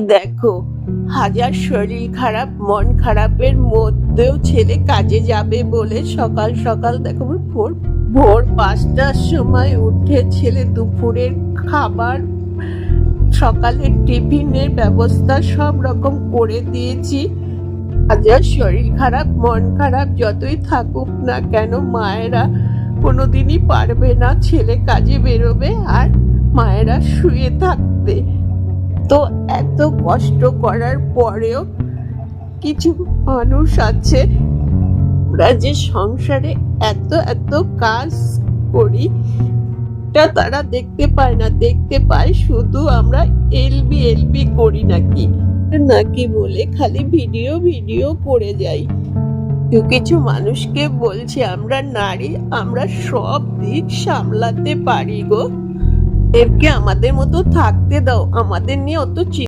দেখো, হাজার শরীর খারাপ, মন খারাপের মধ্যেও ছেলে কাজে যাবে বলে সকাল সকাল দেখো ভোর ভোর পাঁচটার সময় উঠে ছেলে দুপুরের খাবার, সকালের টিফিনের ব্যবস্থা সব রকম করে দিয়েছি। হাজার শরীর খারাপ, মন খারাপ, যতই থাকুক না কেন মায়েরা কোনোদিনই পারবে না ছেলে কাজে বেরোবে আর মায়েরা শুয়ে থাকতে তো এত কষ্ট করার পরেও কিছু মানুষ আছে আমরা যে সংসারে এত এত কাজ করি তারা দেখতে পায় না। দেখতে পায় শুধু আমরা এলবি এলবি করি নাকি? নাকি বলে খালি ভিডিও ভিডিও করে যাই। কিছু মানুষকে বলছে, আমরা নারী, আমরা সব দিক সামলাতে পারি গো। এরকে আমাদের মতো থাকতে দাও আমাদের নিয়ে অত